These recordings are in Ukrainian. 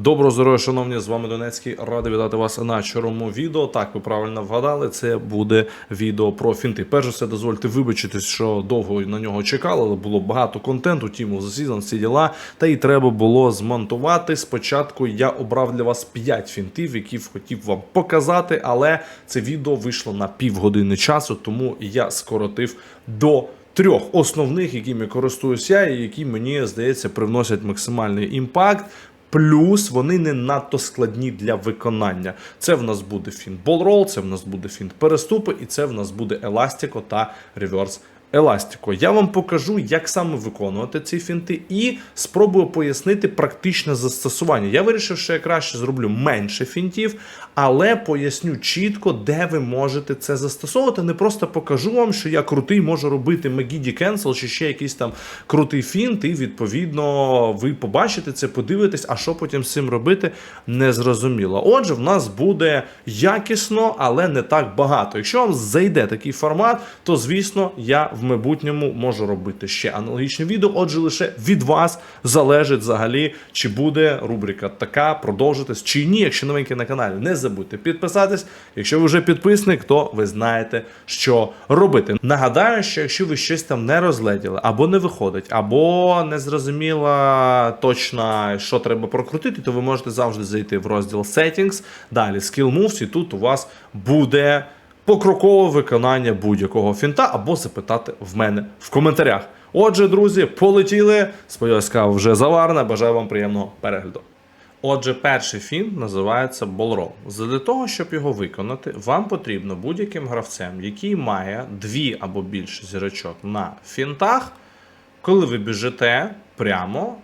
Доброго здоров'я, шановні, з вами Донецький. Радий вітати вас на чорному відео. Так, ви правильно вгадали, це буде відео про фінти. Перш за все, дозвольте вибачитись, що довго на нього чекали, але було багато контенту, тіму засізан, всі діла. Та й треба було змонтувати. Спочатку я обрав для вас 5 фінтів, які хотів вам показати, але це відео вийшло на півгодини часу, тому я скоротив до. Трьох основних, якими користуюсь я, і які мені здається привносять максимальний імпакт. Плюс вони не надто складні для виконання. Це в нас буде фінт болрол, це в нас буде фінт переступи, і це в нас буде еластико та реверс еластико. Я вам покажу, як саме виконувати ці фінти, і спробую пояснити практичне застосування. Я вирішив, що я краще зроблю менше фінтів, але поясню чітко, де ви можете це застосовувати. Не просто покажу вам, що я крутий, можу робити Megiddy Cancel чи ще якийсь там крутий фінт, і відповідно ви побачите це, подивитесь, а що потім з цим робити, не зрозуміло. Отже, в нас буде якісно, але не так багато. Якщо вам зайде такий формат, то звісно я в майбутньому можу робити ще аналогічне відео. Отже, лише від вас залежить взагалі, чи буде рубрика така продовжитись чи ні. Якщо новенький на каналі, не забудьте підписатись. Якщо ви вже підписник, то ви знаєте, що робити. Нагадаю, що якщо ви щось там не розгледіли, або не виходить, або не зрозуміло точно, що треба прокрутити, то ви можете завжди зайти в розділ Settings, далі Skill Moves, і тут у вас буде покрокове виконання будь-якого фінта, або запитати в мене в коментарях. Отже, друзі, полетіли. Сподіваюсь, кава вже заварена. Бажаю вам приємного перегляду. Отже, перший фінт називається болрол. Для того, щоб його виконати, вам потрібно будь-яким гравцем, який має дві або більше зірочок на фінтах, коли ви біжите прямо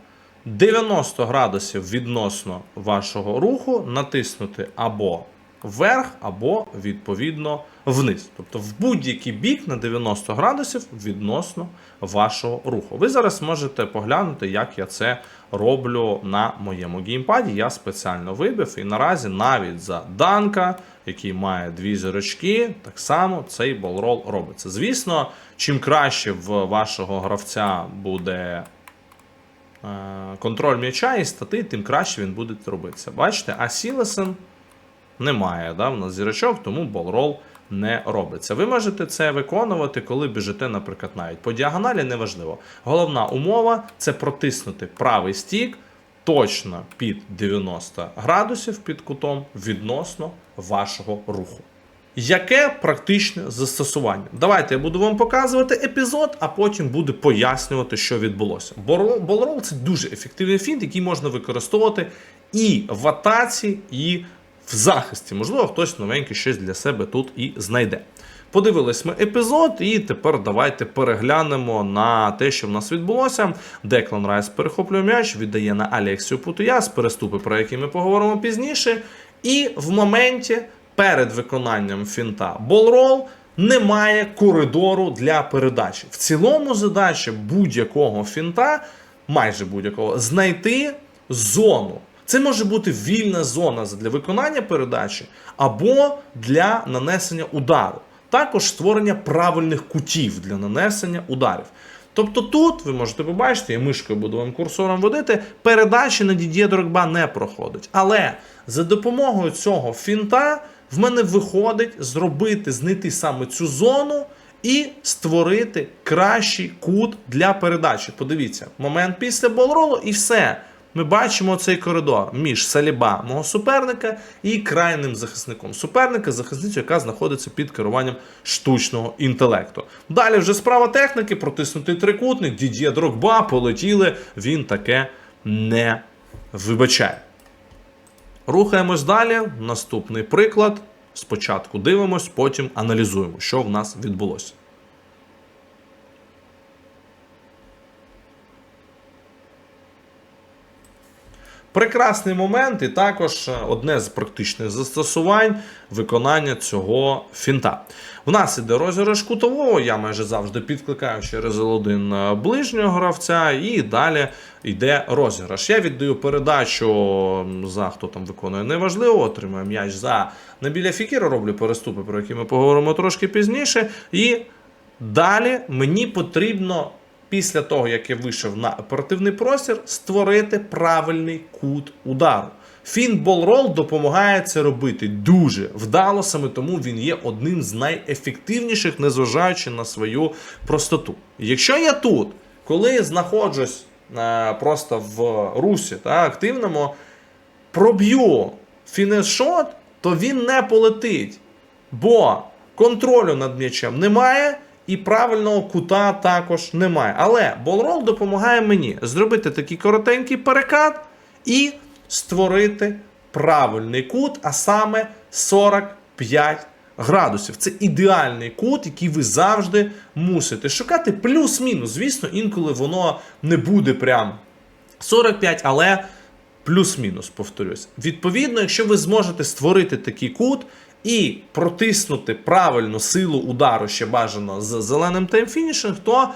90 градусів відносно вашого руху, натиснути або вверх, або відповідно вниз. Тобто в будь-який бік на 90 градусів відносно вашого руху. Ви зараз можете поглянути, як я це роблю на моєму геймпаді. Я спеціально вибив, і наразі навіть за Данка, який має дві зірочки, так само цей болрол робиться. Звісно, чим краще в вашого гравця буде. е, Контроль м'яча і стати, тим краще він буде робитися. Бачите, а Сілесен немає да, в нас зірочок, тому болрол не робиться. Ви можете це виконувати, коли біжите, наприклад, навіть по діагоналі, неважливо. Головна умова це протиснути правий стік точно під 90 градусів під кутом відносно вашого руху. Яке практичне застосування? Давайте я буду вам показувати епізод, а потім буду пояснювати, що відбулося. Болрол це дуже ефективний фінт, який можна використовувати і в атаці, і в захисті. Можливо, хтось новенький щось для себе тут і знайде. Подивились ми епізод, і тепер давайте переглянемо на те, що в нас відбулося. Деклан Райс перехоплює м'яч, віддає на Алексію Путуяс, переступи, про які ми поговоримо пізніше. І в моменті перед виконанням фінта болрол немає коридору для передачі. В цілому задача будь-якого фінта, майже будь-якого, знайти зону. Це може бути вільна зона для виконання передачі або для нанесення удару. Також створення правильних кутів для нанесення ударів. Тобто тут ви можете побачити, я мишкою буду вам курсором водити, передачі на Дід'є Дрогба не проходить. Але за допомогою цього фінта в мене виходить зробити, знайти саме цю зону і створити кращий кут для передачі. Подивіться, момент після болролу і все. Ми бачимо цей коридор між Саліба, мого суперника, і крайним захисником суперника, захисницю, яка знаходиться під керуванням штучного інтелекту. Далі вже справа техніки, протиснутий трикутник, Дід'є Дрогба, полетіли. Він таке не вибачає. Рухаємось далі. Наступний приклад. Спочатку дивимось, потім аналізуємо, що в нас відбулося. Прекрасний момент, і також е, одне з практичних застосувань виконання цього фінта. В нас іде розіграш кутового, я майже завжди підкликаю через L1 е, ближнього гравця, і далі йде розіграш. Я віддаю передачу за хто там виконує неважливо, отримує м'яч за Набіля Фікіра, роблю переступи, про які ми поговоримо трошки пізніше. І далі мені потрібно після того, як я вийшов на оперативний простір, створити правильний кут удару. Фінбол-рол допомагає це робити дуже вдало, саме тому він є одним з найефективніших, незважаючи на свою простоту. Якщо я тут, коли знаходжусь е, просто в русі та, активному, проб'ю фінешот, то він не полетить. Бо контролю над м'ячем немає, і правильного кута також немає. Але болрол допомагає мені зробити такий коротенький перекат і створити правильний кут, а саме 45 градусів. Це ідеальний кут, який ви завжди мусите шукати. Плюс-мінус. Звісно, інколи воно не буде прям 45, але плюс-мінус, повторюсь. Відповідно, якщо ви зможете створити такий кут і протиснути правильну силу удару, ще бажано з зеленим таймфінішинг, то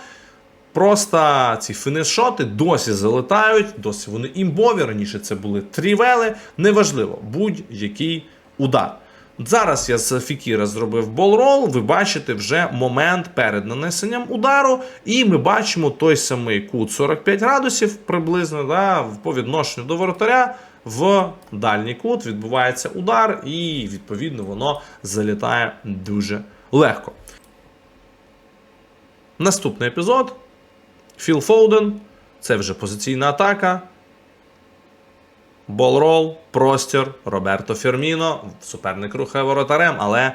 просто ці фінішоти досі залетають, досі вони імбові. Раніше це були трівели. Неважливо, будь-який удар. Зараз я з Фікіра зробив болрол, ви бачите вже момент перед нанесенням удару, і ми бачимо той самий кут 45 градусів приблизно да, по відношенню до воротаря. В дальній кут відбувається удар, і відповідно воно залітає дуже легко. Наступний епізод. Філ Фоуден. Це вже позиційна атака. Болрол, простір, Роберто Ферміно. Суперник рухає воротарем, але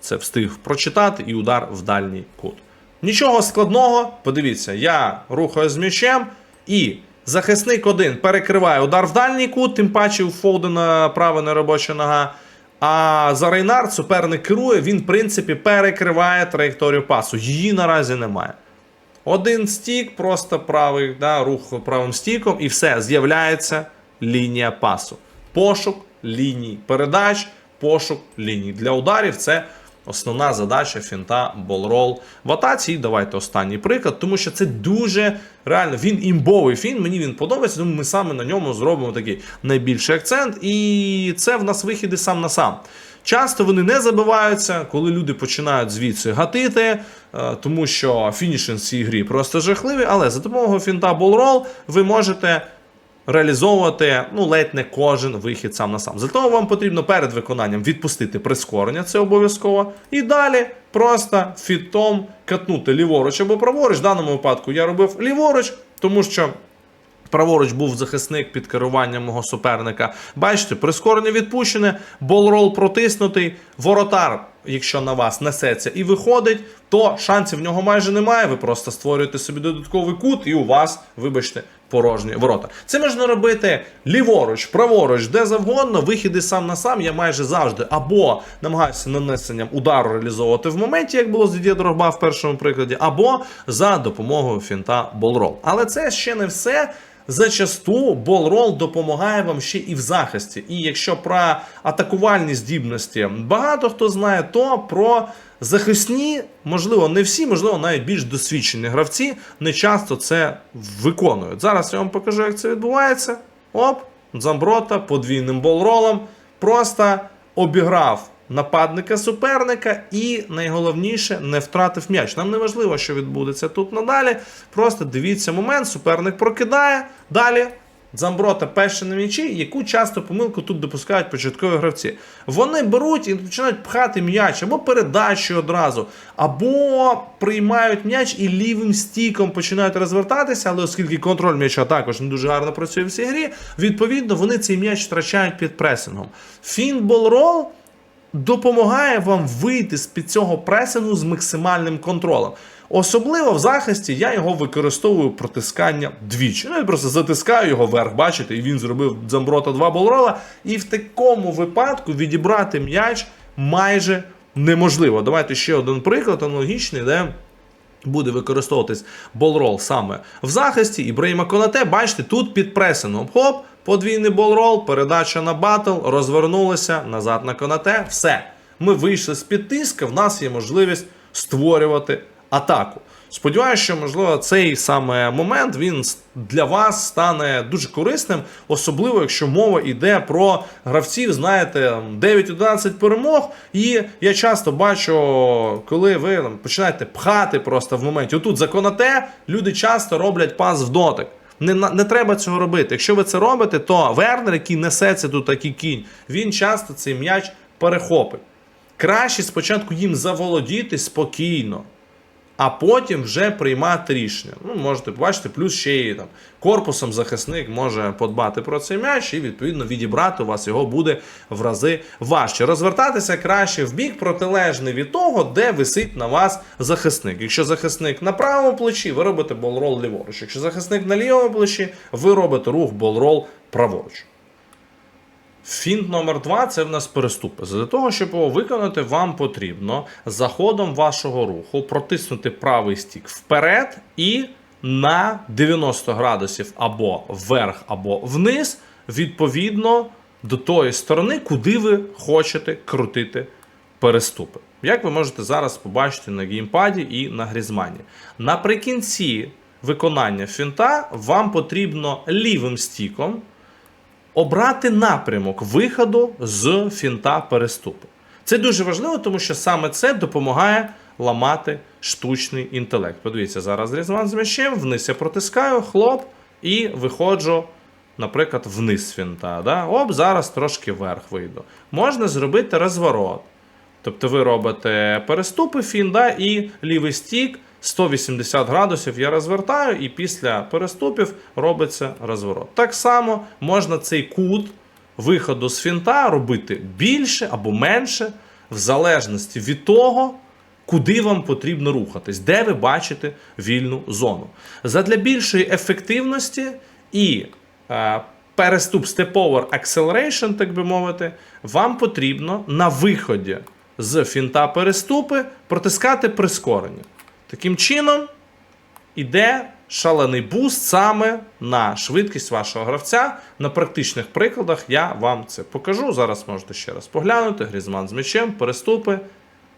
це встиг прочитати і удар в дальній кут. Нічого складного, подивіться, я рухаю з м'ячем і захисник один перекриває удар в дальній кут, тим паче у Фоудена права неробоча нога. А за Рейнард суперник керує, він, в принципі, перекриває траєкторію пасу. Її наразі немає. Один стік, просто правий да, рух правим стіком, і все, з'являється лінія пасу. Пошук ліній передач, пошук ліній. Для ударів це основна задача фінта болрол в атаці. І давайте останній приклад, тому що це дуже реально він імбовий фін. Мені він подобається, тому ми саме на ньому зробимо такий найбільший акцент. І це в нас вихіди сам на сам. Часто вони не забиваються, коли люди починають звідси гатити, е, тому що фінішинг в цій грі просто жахливий. Але за допомогою фінта болрол ви можете реалізовувати ну, ледь не кожен вихід сам на сам. Того вам потрібно перед виконанням відпустити прискорення, це обов'язково. І далі просто фітом катнути ліворуч або праворуч. В даному випадку я робив ліворуч, тому що. Праворуч був захисник під керуванням мого суперника. Бачите, прискорення відпущене, болрол протиснутий, воротар, якщо на вас несеться і виходить, то шансів в нього майже немає. Ви просто створюєте собі додатковий кут, і у вас, вибачте, порожні ворота. Це можна робити ліворуч, праворуч, де завгодно. Вихіди сам на сам я майже завжди або намагаюся нанесенням удару реалізовувати в моменті, як було з Дідє Дрогба в першому прикладі, або за допомогою фінта болрол. Але це ще не все. Зачасту болрол допомагає вам ще і в захисті. І якщо про атакувальні здібності багато хто знає, то про захисні, можливо, не всі, можливо, навіть більш досвідчені гравці не часто це виконують. Зараз я вам покажу, як це відбувається. Оп, Дзамброта подвійним болролом просто обіграв нападника суперника і найголовніше не втратив м'яч. Нам не важливо, що відбудеться тут надалі. Просто дивіться момент, суперник прокидає. Далі Дзамброта перший на м'ячі, яку часто помилку тут допускають початкові гравці. Вони беруть і починають пхати м'яч або передачу одразу, або приймають м'яч і лівим стіком починають розвертатися, але оскільки контроль м'яча також не дуже гарно працює в цій грі, відповідно вони цей м'яч втрачають під пресингом. Фінбол-рол допомагає вам вийти з під цього пресингу з максимальним контролем. Особливо в захисті я його використовую протискання двічі. Ну, я просто затискаю його вверх, бачите, і він зробив Дзамброта 2 болрола. І в такому випадку відібрати м'яч майже неможливо. Давайте ще один приклад аналогічний, де. Буде використовуватись болрол саме в захисті. Ібраїма Конате, бачите, тут під пресингом. Хоп, подвійний болрол, передача на батл, розвернулися назад на Конате. Все. Ми вийшли з під тиска, в нас є можливість створювати атаку. Сподіваюся, що можливо цей саме момент він для вас стане дуже корисним, особливо якщо мова йде про гравців, знаєте, 9-11 перемог. І я часто бачу, коли ви починаєте пхати просто в моменті. Отут за конате люди часто роблять пас в дотик. Не, не треба цього робити. Якщо ви це робите, то Вернер, який несеться тут такий кінь, він часто цей м'яч перехопить. Краще спочатку їм заволодіти спокійно, а потім вже приймати рішення. Ну, можете побачити, плюс ще й там корпусом захисник може подбати про цей м'яч і відповідно відібрати у вас його буде в рази важче. Розвертатися краще в бік протилежний від того, де висить на вас захисник. Якщо захисник на правому плечі, ви робите болрол ліворуч. Якщо захисник на лівому плечі, ви робите рух болрол праворуч. Фінт номер два це в нас переступи. Для того, щоб його виконати, вам потрібно за ходом вашого руху протиснути правий стік вперед і на 90 градусів або вверх, або вниз, відповідно до тої сторони, куди ви хочете крутити переступи. Як ви можете зараз побачити на геймпаді і на грізмані. Наприкінці виконання фінта вам потрібно лівим стіком обрати напрямок виходу з фінта переступу. Це дуже важливо, тому що саме це допомагає ламати штучний інтелект. Подивіться, зараз різман з м'ячем, вниз я протискаю, хлоп, і виходжу, наприклад, вниз фінта. Да? Оп, зараз трошки вверх вийду. Можна зробити розворот. Тобто ви робите переступи фінда і лівий стік 180 градусів я розвертаю, і після переступів робиться розворот. Так само можна цей кут виходу з фінта робити більше або менше, в залежності від того, куди вам потрібно рухатись, де ви бачите вільну зону. Задля більшої ефективності і е, переступ Step Over Acceleration, так би мовити, вам потрібно на виході з фінта переступи протискати прискорення. Таким чином, іде шалений буст саме на швидкість вашого гравця. На практичних прикладах я вам це покажу. Зараз можете ще раз поглянути. Грізман з м'ячем, переступи.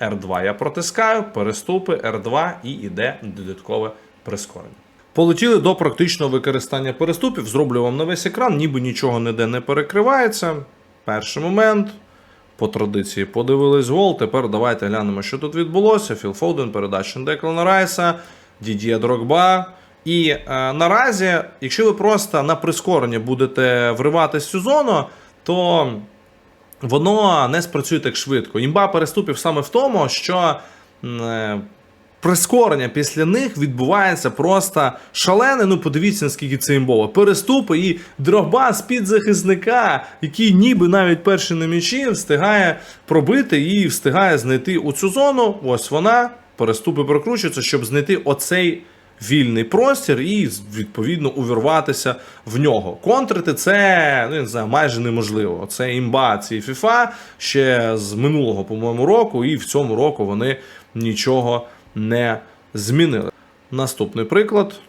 R2 я протискаю, переступи, R2 і йде додаткове прискорення. Полетіли до практичного використання переступів. Зроблю вам на весь екран, ніби нічого ніде не перекривається. Перший момент. По традиції подивились гол. Тепер давайте глянемо, що тут відбулося. Філ Фоден, передача на Деклана Райса, Дід'є Дрогба. І е, наразі, якщо ви просто на прискорення будете вриватись цю зону, то воно не спрацює так швидко. Імба переступів саме в тому, що е, прискорення після них відбувається просто шалене. Ну, подивіться, наскільки це імбово. Переступи і дрогба з-під захисника, який ніби навіть перший на м'ячі встигає пробити і встигає знайти у цю зону. Ось вона. Переступи прокручуються, щоб знайти оцей вільний простір і відповідно увірватися в нього. Контрити це ну, не знаю, майже неможливо. Це імба ці FIFA ще з минулого, по-моєму, року, і в цьому року вони нічого не змінили. Наступний приклад.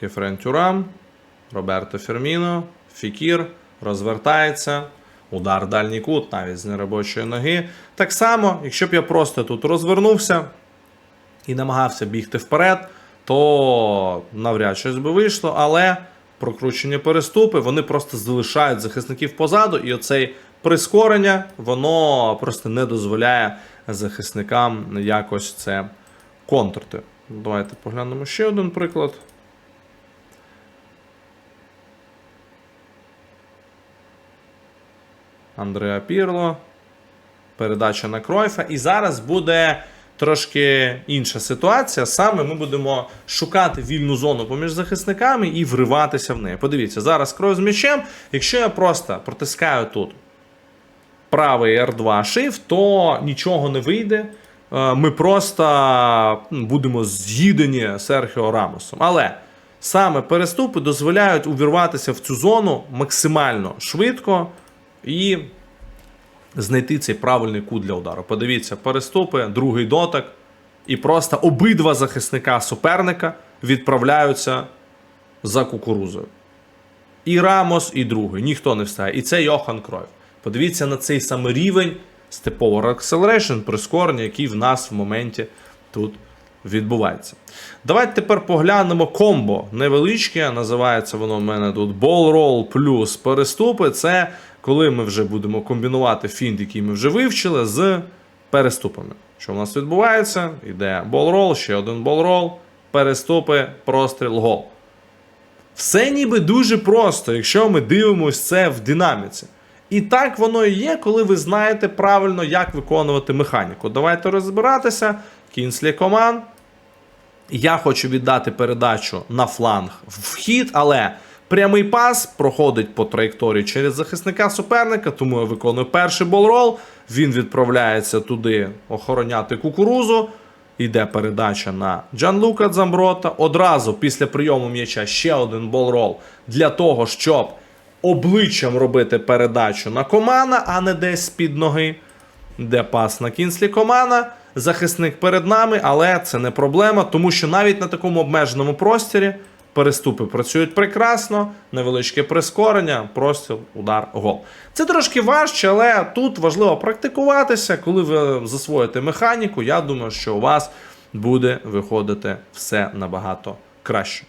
Кефрен Тюрам, Роберто Ферміно, Фікір розвертається. Удар дальній кут, навіть з неробочої ноги. Так само, якщо б я просто тут розвернувся і намагався бігти вперед, то навряд щось би вийшло, але прокручені переступи вони просто залишають захисників позаду, і оцей прискорення воно просто не дозволяє захисникам якось це контрити. Давайте поглянемо ще один приклад. Андреа Пірло. Передача на Кройфа. І зараз буде трошки інша ситуація. Саме ми будемо шукати вільну зону поміж захисниками і вриватися в неї. Подивіться, зараз Кройф з м'ячем. Якщо я просто протискаю тут правий R2 Shift, то нічого не вийде. Е, Ми просто будемо з'їдені Серхіо Рамосом. Але саме переступи дозволяють увірватися в цю зону максимально швидко і знайти цей правильний кут для удару. Подивіться, переступи, другий дотик, і просто обидва захисника суперника відправляються за кукурузою. І Рамос, і другий. Ніхто не встає. І це Йохан Кройф. Подивіться на цей саме рівень степово acceleration, прискорення, який в нас в моменті тут відбувається. Давайте тепер поглянемо комбо. Невеличке, називається воно в мене тут ball roll плюс переступи. Це коли ми вже будемо комбінувати фінт, який ми вже вивчили, з переступами. Що в нас відбувається? Іде roll, ще один roll, переступи, простріл, гол. Все ніби дуже просто, якщо ми дивимося це в динаміці. І так воно і є, коли ви знаєте правильно, як виконувати механіку. Давайте розбиратися. Кінслі команд. Я хочу віддати передачу на фланг в хід, але прямий пас проходить по траєкторії через захисника суперника, тому я виконую перший болрол. Він відправляється туди охороняти кукурузу. Йде передача на Джанлука Дзамброта. Одразу після прийому м'яча ще один болрол для того, щоб обличчям робити передачу на комана, а не десь з-під ноги. Де пас на кінслі комана, захисник перед нами, але це не проблема, тому що навіть на такому обмеженому просторі переступи працюють прекрасно, невеличке прискорення, простіл, удар, гол. Це трошки важче, але тут важливо практикуватися. Коли ви засвоїте механіку, я думаю, що у вас буде виходити все набагато краще.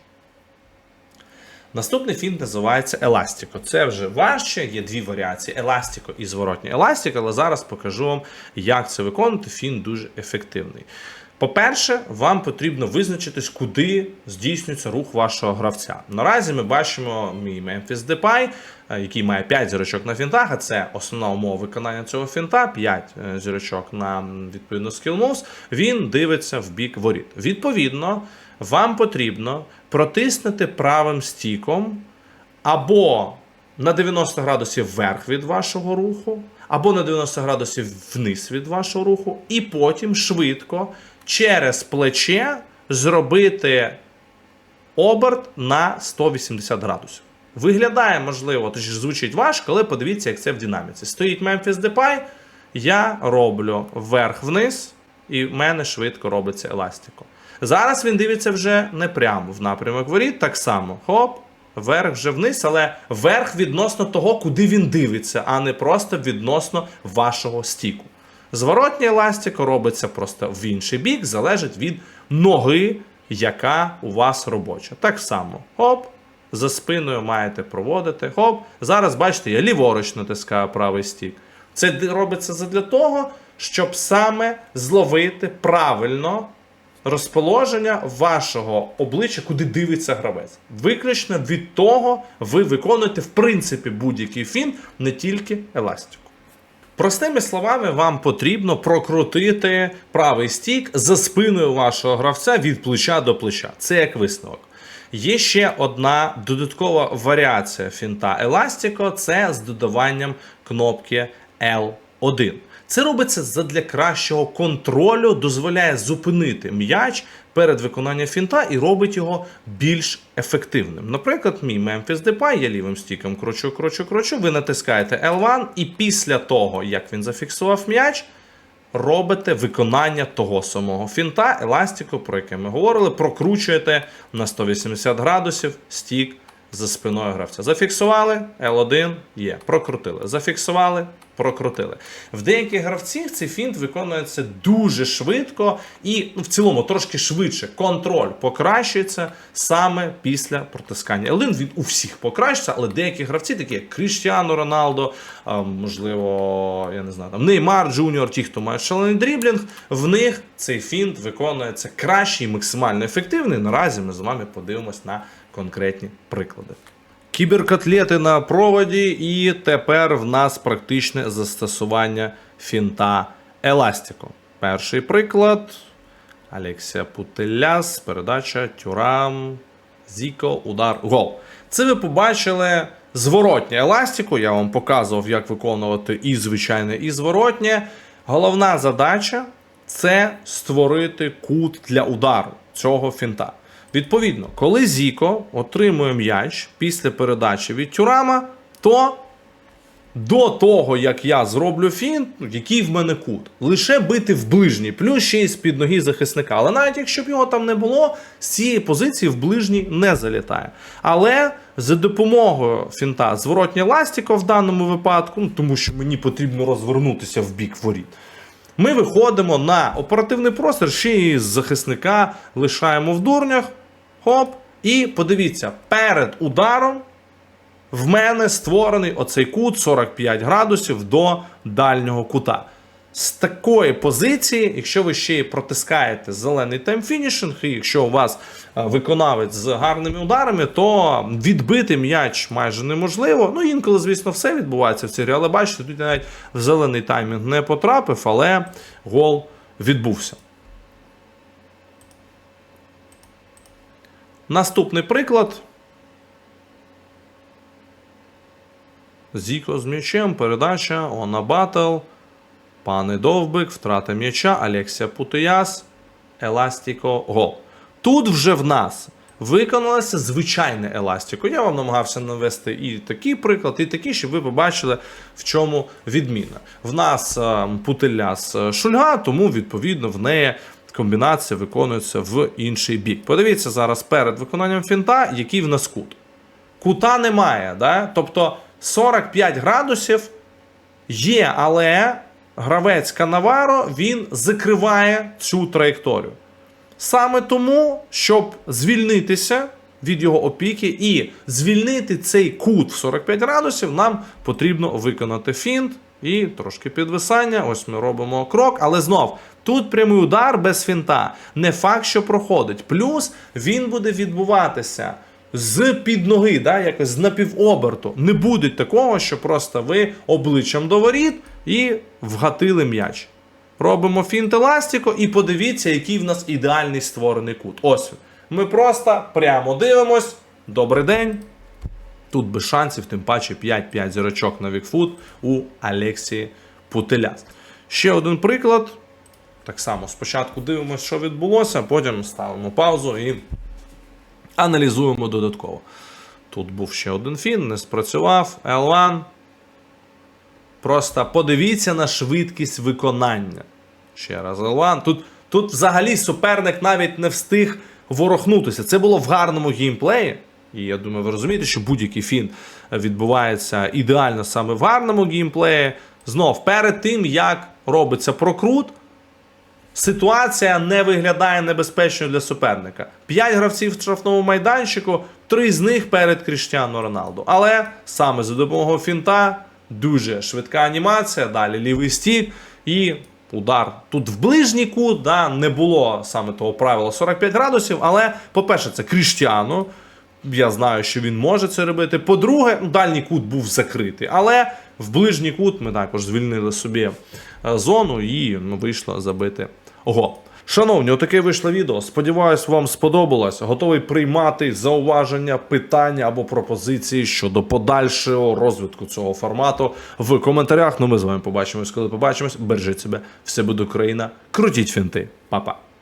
Наступний фінт називається Еластіко. Це вже важче, є дві варіації: Еластіко і зворотній Еластіко, але зараз покажу вам, як це виконувати. Фінт дуже ефективний. По-перше, вам потрібно визначитись, куди здійснюється рух вашого гравця. Наразі ми бачимо мій Memphis Depay, е, який має 5 зірочок на фінтах, а це основна умова виконання цього фінта, 5 е, зірочок на відповідно moves, Він дивиться в бік воріт. Відповідно, вам потрібно протиснути правим стіком або на 90 градусів вверх від вашого руху, або на 90 градусів вниз від вашого руху, і потім швидко через плече зробити оберт на 180 градусів. Виглядає, можливо, тож звучить важко, але подивіться, як це в динаміці. Стоїть Memphis Depay, я роблю вверх-вниз, і в мене швидко робиться еластико. Зараз він дивиться вже не прямо в напрямок воріт, так само. Хоп, вверх вже вниз, але вверх відносно того, куди він дивиться, а не просто відносно вашого стіку. Зворотнє еластико робиться просто в інший бік, залежить від ноги, яка у вас робоча. Так само. Хоп, за спиною маєте проводити. Хоп. Зараз, бачите, я ліворуч натискаю правий стік. Це робиться задля того, щоб саме зловити правильно розположення вашого обличчя, куди дивиться гравець. Виключно від того ви виконуєте в принципі будь-який фін, не тільки еластику. Простими словами, вам потрібно прокрутити правий стік за спиною вашого гравця від плеча до плеча. Це як висновок. Є ще одна додаткова варіація фінта Еластико це з додаванням кнопки L1. Це робиться задля кращого контролю, дозволяє зупинити м'яч перед виконанням фінта і робить його більш ефективним. Наприклад, мій Memphis Depay, я лівим стіком кручу, кручу, кручу. Ви натискаєте L1, і після того, як він зафіксував м'яч, робите виконання того самого фінта, еластику, про яке ми говорили, прокручуєте на 180 градусів стік за спиною гравця. Зафіксували, L1 є. Прокрутили. Зафіксували, прокрутили. В деяких гравців цей фінт виконується дуже швидко і ну, в цілому трошки швидше. Контроль покращується саме після протискання. L1 він у всіх покращується, але деякі гравці, такі як Кріштіану Роналдо, можливо, я не знаю, там Неймар Джуніор, ті, хто мають шалений дріблінг, в них цей фінт виконується краще і максимально ефективний. Наразі ми з вами подивимось на конкретні приклади. Кіберкотлети на проводі, і тепер в нас практичне застосування фінта Еластико. Перший приклад. Алексія Путеляс, передача, Тюрам, Зіко, удар, гол. Це ви побачили зворотнє еластику. Я вам показував, як виконувати і звичайне, і зворотнє. Головна задача це створити кут для удару цього фінта. Відповідно, коли Зіко отримує м'яч після передачі від Тюрама, то до того, як я зроблю фінт, ну, який в мене кут, лише бити в ближній, плюс ще й з-під ноги захисника. Але навіть якщо б його там не було, з цієї позиції в ближній не залітає. Але за допомогою фінта зворотня ластіка в даному випадку, ну, тому що мені потрібно розвернутися в бік воріт. Ми виходимо на оперативний простір, ще й з захисника лишаємо в дурнях. Хоп. І подивіться, перед ударом в мене створений оцей кут 45 градусів до дальнього кута. З такої позиції, якщо ви ще й протискаєте зелений таймфінішинг, і якщо у вас е, виконавець з гарними ударами, то відбити м'яч майже неможливо. Ну, інколи, звісно, все відбувається в цій грі, але бачите, тут я навіть в зелений таймінг не потрапив, але гол відбувся. Наступний приклад. Зіко з м'ячем, передача, Она Батл, Пане Довбик, втрата м'яча, Алексія Путияс, Еластіко, гол. Тут вже в нас виконалося звичайне еластіко. Я вам намагався навести і такий приклад, і такий, щоб ви побачили, в чому відміна. В нас е, Путиляс е, Шульга, тому відповідно в неї. Комбінація виконується в інший бік. Подивіться зараз перед виконанням фінта, який в нас кут. Кута немає. Да? Тобто 45 градусів є, але гравець Канаваро він закриває цю траєкторію. Саме тому, щоб звільнитися від його опіки і звільнити цей кут в 45 градусів, нам потрібно виконати фінт і трошки підвисання. Ось ми робимо крок, але знов. Тут прямий удар без фінта. Не факт, що проходить. Плюс він буде відбуватися з під ноги, да, якось з напівоберту. Не буде такого, що просто ви обличчям до воріт і вгатили м'яч. Робимо фінт еластико і подивіться, який в нас ідеальний створений кут. Ось. Ми просто прямо дивимось. Добрий день. Тут без шансів, тим паче 5-5 зірочок на вікфут у Алексії Путеляс. Ще один приклад. Так само, спочатку дивимося, що відбулося, потім ставимо паузу і аналізуємо додатково. Тут був ще один фін, не спрацював. L1. Просто подивіться на швидкість виконання. Ще раз L1. Тут, тут взагалі суперник навіть не встиг ворохнутися. Це було в гарному геймплеї. І я думаю, ви розумієте, що будь-який фін відбувається ідеально саме в гарному геймплеї. Знов, перед тим, як робиться прокрут, ситуація не виглядає небезпечною для суперника. П'ять гравців в штрафному майданчику, три з них перед Кріштіану Роналду. Але саме за допомогою фінта дуже швидка анімація, далі лівий стік і удар. Тут в ближній кут да, не було саме того правила 45 градусів, але, по-перше, це Кріштіану. Я знаю, що він може це робити. По-друге, ну, дальній кут був закритий, але в ближній кут ми також звільнили собі е, зону і ну, вийшло забити гол. Шановні, отаке вийшло відео. Сподіваюсь, вам сподобалось. Готовий приймати зауваження, питання або пропозиції щодо подальшого розвитку цього формату в коментарях. Ну ми з вами побачимось, коли побачимось. Бережіть себе, все буде Україна. Крутіть фінти, Па-па.